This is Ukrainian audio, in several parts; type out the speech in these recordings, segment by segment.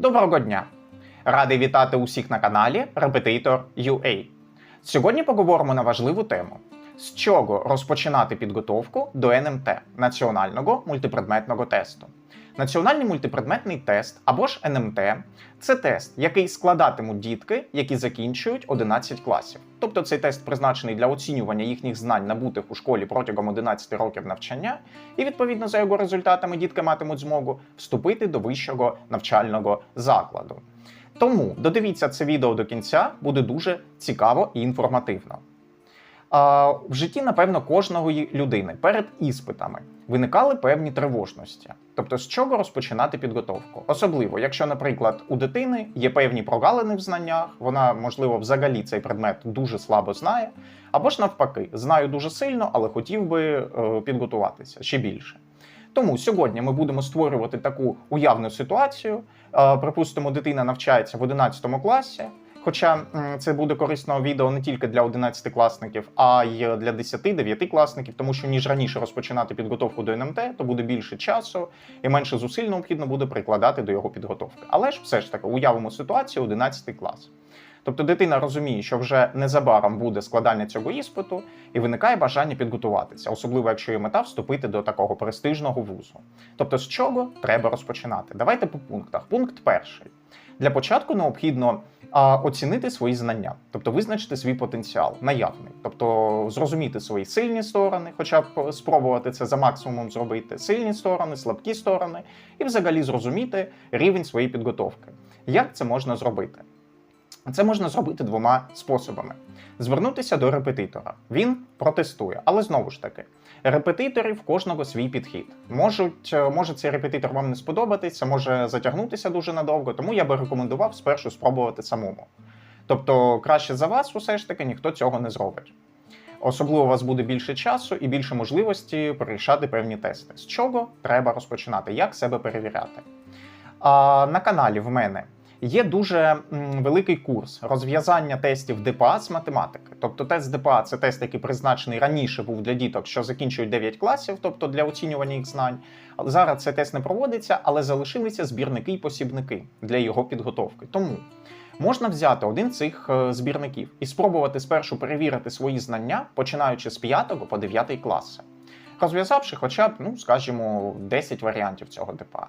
Доброго дня! Радий вітати усіх на каналі Repetitor UA. Сьогодні поговоримо на важливу тему: з чого розпочинати підготовку до НМТ національного мультипредметного тесту. Національний мультипредметний тест або ж НМТ це тест, який складатимуть дітки, які закінчують 11 класів. Тобто цей тест призначений для оцінювання їхніх знань, набутих у школі протягом 11 років навчання, і відповідно за його результатами дітки матимуть змогу вступити до вищого навчального закладу. Тому додивіться це відео до кінця, буде дуже цікаво і інформативно. А, в житті, напевно, кожної людини перед іспитами виникали певні тривожності. Тобто, з чого розпочинати підготовку? Особливо, якщо, наприклад, у дитини є певні прогалини в знаннях, вона, можливо, взагалі цей предмет дуже слабо знає, або ж навпаки, знаю дуже сильно, але хотів би е, підготуватися ще більше. Тому сьогодні ми будемо створювати таку уявну ситуацію. Е, Припустимо, дитина навчається в 11 класі. Хоча це буде корисно відео не тільки для 11-класників, а й для 10-9-класників, тому що ніж раніше розпочинати підготовку до НМТ, то буде більше часу і менше зусиль необхідно буде прикладати до його підготовки. Але ж все ж таки уявимо ситуацію 11 клас. Тобто дитина розуміє, що вже незабаром буде складання цього іспиту, і виникає бажання підготуватися, особливо якщо є мета вступити до такого престижного вузу. Тобто, з чого треба розпочинати? Давайте по пунктах. Пункт перший. Для початку необхідно а, оцінити свої знання, тобто визначити свій потенціал, наявний, тобто зрозуміти свої сильні сторони, хоча б спробувати це за максимумом зробити, сильні сторони, слабкі сторони, і взагалі зрозуміти рівень своєї підготовки. Як це можна зробити? Це можна зробити двома способами: звернутися до репетитора. Він протестує, але знову ж таки, репетиторів кожного свій підхід. Можуть, е, може цей репетитор вам не сподобатися, може затягнутися дуже надовго, тому я би рекомендував спершу спробувати самому. Тобто, краще за вас, усе ж таки, ніхто цього не зробить. Особливо у вас буде більше часу і більше можливості порішати певні тести. З чого треба розпочинати, як себе перевіряти. А, на каналі в мене є дуже великий курс розв'язання тестів ДПА з математики. Тобто тест ДПА це тест, який призначений раніше був для діток, що закінчують 9 класів, тобто для оцінювання їх знань. Зараз цей тест не проводиться, але залишилися збірники і посібники для його підготовки. Тому можна взяти один з цих е, збірників і спробувати спершу перевірити свої знання, починаючи з 5 по 9 класи, розв'язавши хоча б, ну скажімо, 10 варіантів цього ДПА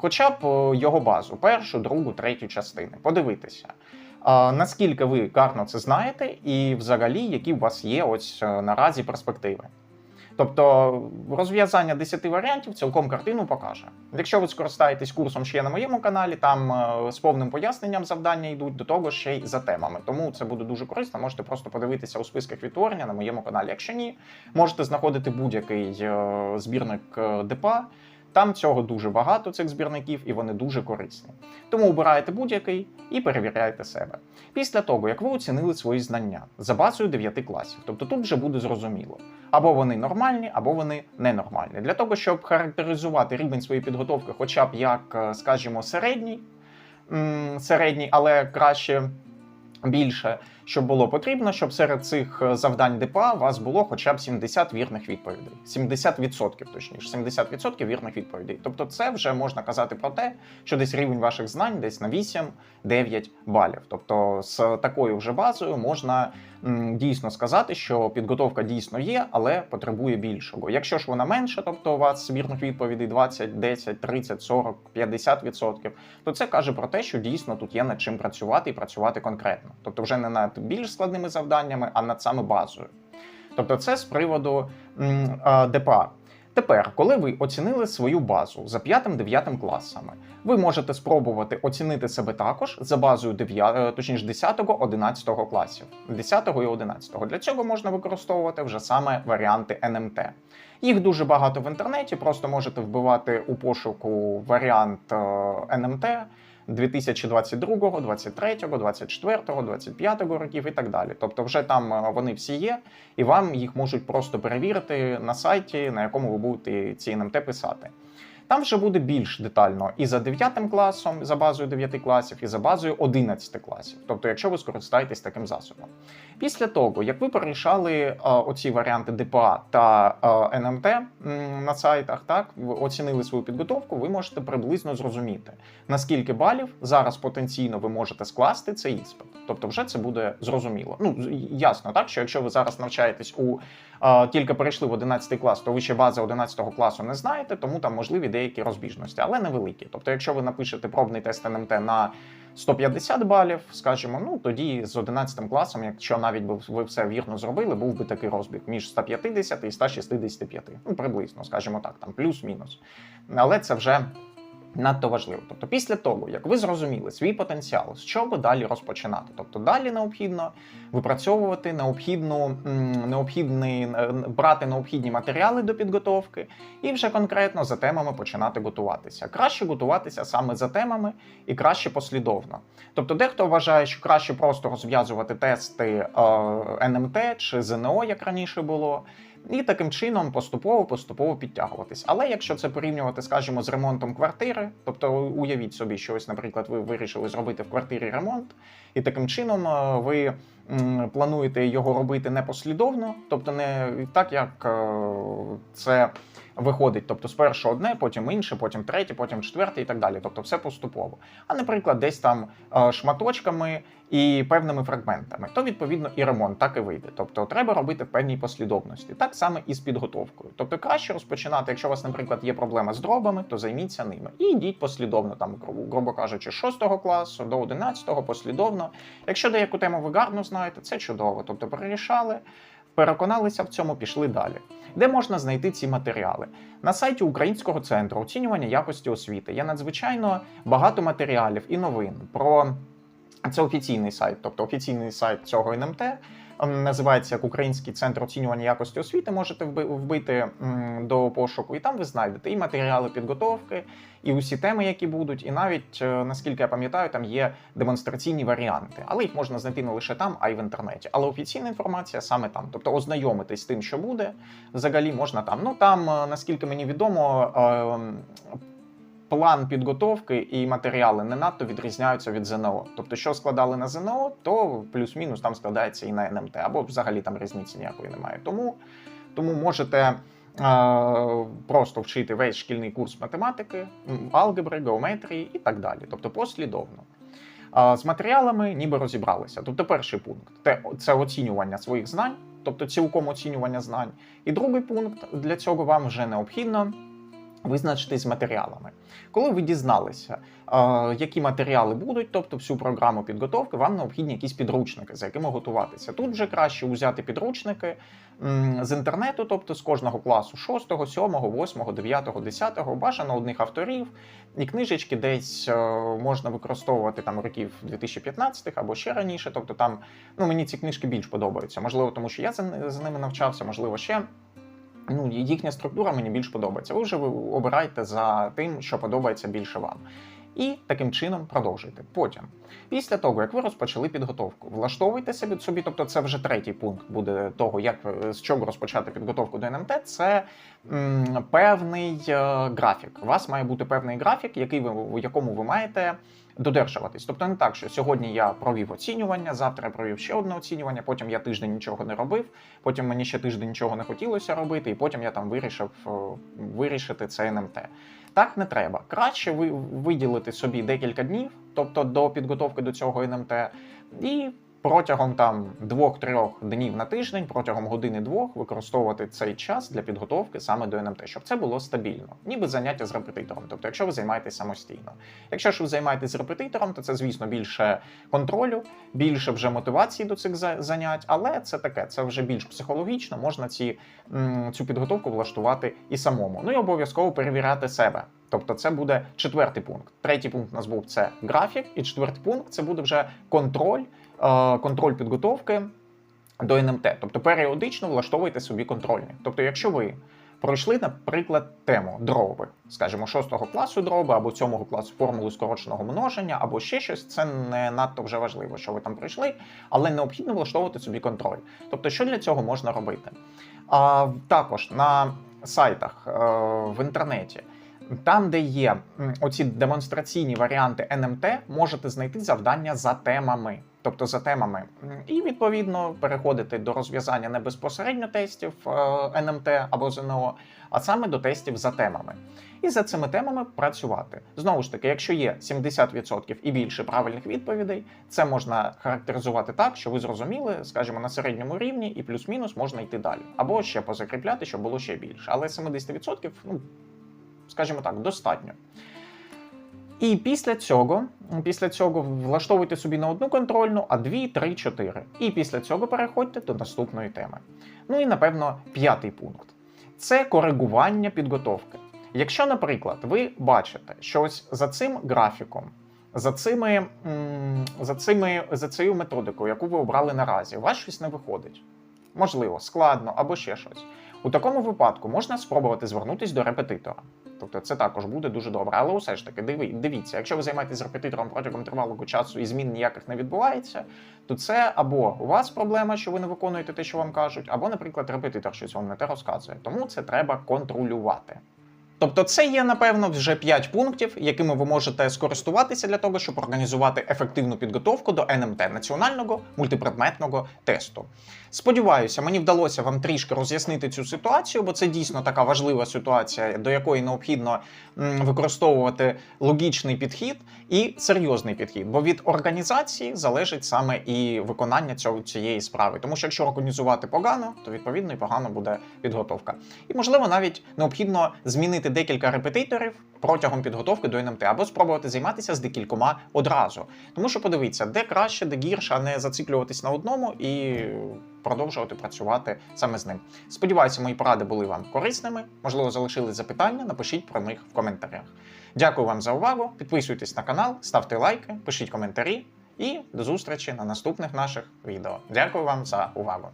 хоча б е, його базу, першу, другу, третю частини. Подивитися, наскільки ви гарно це знаєте, і взагалі, які у вас є ось е, наразі перспективи. Тобто розв'язання 10 варіантів цілком картину покаже. Якщо ви скористаєтесь курсом, є на моєму каналі, там е, з повним поясненням завдання йдуть до того ще й за темами. Тому це буде дуже корисно. Можете просто подивитися у списках відтворення на моєму каналі. Якщо ні, можете знаходити будь-який збірник ДПА. Там цього дуже багато цих збірників, і вони дуже корисні. Тому обираєте будь-який і перевіряєте себе. Після того, як ви оцінили свої знання за базою 9 класів, тобто тут вже буде зрозуміло, або вони нормальні, або вони ненормальні. Для того, щоб характеризувати рівень своєї підготовки, хоча б як, е, скажімо, середній, середній, але краще. Більше, щоб було потрібно, щоб серед цих е, завдань ДПА у вас було хоча б 70 вірних відповідей. 70% точніше, 70% вірних відповідей. Тобто, це вже можна казати про те, що десь рівень ваших знань десь на 8-9 балів. Тобто, з такою вже базою можна м, дійсно сказати, що підготовка дійсно є, але потребує більшого. Якщо ж вона менша, тобто у вас вірних відповідей 20, 10, 30, 40, 50%, то це каже про те, що дійсно тут є над чим працювати і працювати конкретно. Тобто, вже не над більш складними завданнями, а над саме базою. Тобто, це з приводу м, ДПА. Тепер, коли ви оцінили свою базу за 5-9 класами, ви можете спробувати оцінити себе також за базою 9, е, точніше 10-11 класів, 10 і 11. Для цього можна використовувати вже саме варіанти НМТ. Їх дуже багато в інтернеті, просто можете вбивати у пошуку варіант е, НМТ 2022, 23, 24, 25 років і так далі. Тобто, вже там е, вони всі є, і вам їх можуть просто перевірити на сайті, на якому ви будете ці НМТ писати. Там вже буде більш детально і за 9 класом, за базою 9 класів, і за базою 11 класів. Тобто, якщо ви скористаєтесь таким засобом. Після того, як ви порішали е, оці варіанти ДПА та е, НМТ на сайтах, так ви оцінили свою підготовку, ви можете приблизно зрозуміти, наскільки балів зараз потенційно ви можете скласти цей іспит. Тобто, вже це буде зрозуміло. Ну ясно, так що якщо ви зараз навчаєтесь у е, тільки перейшли в 11 клас, то ви ще бази 11 класу не знаєте, тому там можливі деякі розбіжності, але невеликі. Тобто, якщо ви напишете пробний тест НМТ на 150 балів, скажімо, ну тоді з 11 класом, якщо навіть ви все вірно зробили, був би такий розбіг між 150 і 165. Ну, приблизно, скажімо так, там плюс-мінус. Але це вже. Надто важливо. Тобто, після того, як ви зрозуміли свій потенціал, з чого далі розпочинати? Тобто, далі необхідно випрацьовувати необхідну, необхідний, е, брати необхідні матеріали до підготовки і вже конкретно за темами починати готуватися. Краще готуватися саме за темами і краще послідовно. Тобто, дехто вважає, що краще просто розв'язувати тести е, НМТ чи ЗНО, як раніше було. І таким чином поступово поступово підтягуватись. Але якщо це порівнювати, скажімо, з ремонтом квартири, тобто уявіть собі, що ось, наприклад, ви вирішили зробити в квартирі ремонт, і таким чином е, ви плануєте його робити непослідовно, тобто не так, як е, це виходить, тобто спершу одне, потім інше, потім третє, потім четверте і так далі. Тобто все поступово. А наприклад, десь там е, шматочками і певними фрагментами, то відповідно і ремонт так і вийде. Тобто треба робити в певній послідовності, так само і з підготовкою. Тобто краще розпочинати, якщо у вас, наприклад, є проблема з дробами, то займіться ними і йдіть послідовно, там, гру- грубо кажучи, з 6 класу до 11 послідовно. Якщо деяку тему ви гарно знаєте, це чудово. Тобто перерішали. Переконалися в цьому, пішли далі. Де можна знайти ці матеріали? На сайті Українського центру оцінювання якості освіти є надзвичайно багато матеріалів і новин про це офіційний сайт, тобто офіційний сайт цього НМТ. Називається як Український центр оцінювання якості освіти. Можете вби- вбити до пошуку, і там ви знайдете і матеріали підготовки, і усі теми, які будуть, і навіть е, наскільки я пам'ятаю, там є демонстраційні варіанти, але їх можна знайти не лише там, а й в інтернеті. Але офіційна інформація саме там. Тобто ознайомитись з тим, що буде, взагалі можна там. Ну там, е, наскільки мені відомо, е, план підготовки і матеріали не надто відрізняються від ЗНО. Тобто, що складали на ЗНО, то плюс-мінус там складається і на НМТ, або взагалі там різниці ніякої немає. Тому, тому можете. е, Просто вчити весь шкільний курс математики, алгебри, геометрії і так далі. Тобто послідовно. З матеріалами ніби розібралися. Тобто, перший пункт це оцінювання своїх знань, тобто цілком оцінювання знань. І другий пункт для цього вам вже необхідно визначитись з матеріалами. Коли ви дізналися, е, які матеріали будуть, тобто всю програму підготовки, вам необхідні якісь підручники, за якими готуватися. Тут вже краще взяти підручники з інтернету, тобто з кожного класу 6, 7, 8, 9, 10, бажано одних авторів, і книжечки десь е, можна використовувати там років 2015 або ще раніше. Тобто там ну мені ці книжки більш подобаються. Можливо, тому що я за ними навчався, можливо, ще. Ну, їхня структура мені більш подобається. Ви вже обираєте за тим, що подобається більше вам. І таким чином продовжуйте. Потім, після того, як ви розпочали підготовку, влаштовуйте собі собі, тобто це вже третій пункт буде того, як е, з чого розпочати підготовку до НМТ. Це м, певний е, графік. У вас має бути певний графік, який ви в якому ви маєте додержуватись. Тобто не так, що сьогодні я провів оцінювання, завтра я провів ще одне оцінювання, потім я тиждень нічого не робив, потім мені ще тиждень нічого не хотілося робити, і потім я там вирішив е, вирішити це НМТ. Так не треба. Краще ви виділити собі декілька днів, тобто до підготовки до цього НМТ, і протягом там двох-трьох днів на тиждень, протягом години-двох, використовувати цей час для підготовки саме до НМТ, щоб це було стабільно, ніби заняття з репетитором. Тобто, якщо ви займаєтесь самостійно. Якщо ж ви займаєтесь з репетитором, то це, звісно, більше контролю, більше вже мотивації до цих занять, але це таке, це вже більш психологічно, можна ці, цю підготовку влаштувати і самому. Ну і обов'язково перевіряти себе. Тобто це буде четвертий пункт. Третій пункт у нас був це графік, і четвертий пункт це буде вже контроль, е, контроль підготовки до НМТ. Тобто періодично влаштовуйте собі контрольні. Тобто, якщо ви пройшли, наприклад, тему дроби, скажімо, 6 класу дроби або 7 класу формули скороченого множення, або ще щось, це не надто вже важливо, що ви там пройшли, але необхідно влаштовувати собі контроль. Тобто, що для цього можна робити? А, також на сайтах е, в інтернеті. Там, де є оці демонстраційні варіанти НМТ, можете знайти завдання за темами. Тобто за темами, і відповідно переходити до розв'язання не безпосередньо тестів е, НМТ або ЗНО, а саме до тестів за темами. І за цими темами працювати. Знову ж таки, якщо є 70% і більше правильних відповідей, це можна характеризувати так, що ви зрозуміли, скажімо, на середньому рівні, і плюс-мінус можна йти далі. Або ще позакріпляти, щоб було ще більше. Але 70%, ну, скажімо так, достатньо. І після цього, після цього влаштовуйте собі на одну контрольну, а дві, три, чотири. І після цього переходьте до наступної теми. Ну і напевно, п'ятий пункт це коригування підготовки. Якщо, наприклад, ви бачите, що ось за цим графіком, за цими, за цими за цією методикою, яку ви обрали наразі, у вас щось не виходить. Можливо, складно або ще щось. У такому випадку можна спробувати звернутися до репетитора. Тобто це також буде дуже добре. Але усе ж таки, диви, дивіться, якщо ви займаєтесь репетитором протягом тривалого часу і змін ніяких не відбувається, то це або у вас проблема, що ви не виконуєте те, що вам кажуть, або, наприклад, репетитор щось вам не те розказує. Тому це треба контролювати. Тобто, це є, напевно, вже 5 пунктів, якими ви можете скористуватися для того, щоб організувати ефективну підготовку до НМТ національного мультипредметного тесту. Сподіваюся, мені вдалося вам трішки роз'яснити цю ситуацію, бо це дійсно така важлива ситуація, до якої необхідно використовувати логічний підхід і серйозний підхід. Бо від організації залежить саме і виконання цього цієї справи. Тому що якщо організувати погано, то відповідно і погано буде підготовка. І можливо навіть необхідно змінити декілька репетиторів протягом підготовки до НМТ, або спробувати займатися з декількома одразу. Тому що подивіться, де краще, де гірше, а не зациклюватись на одному і продовжувати працювати саме з ним. Сподіваюся, мої поради були вам корисними. Можливо, залишили запитання, напишіть про них в коментарях. Дякую вам за увагу. Підписуйтесь на канал, ставте лайки, пишіть коментарі і до зустрічі на наступних наших відео. Дякую вам за увагу.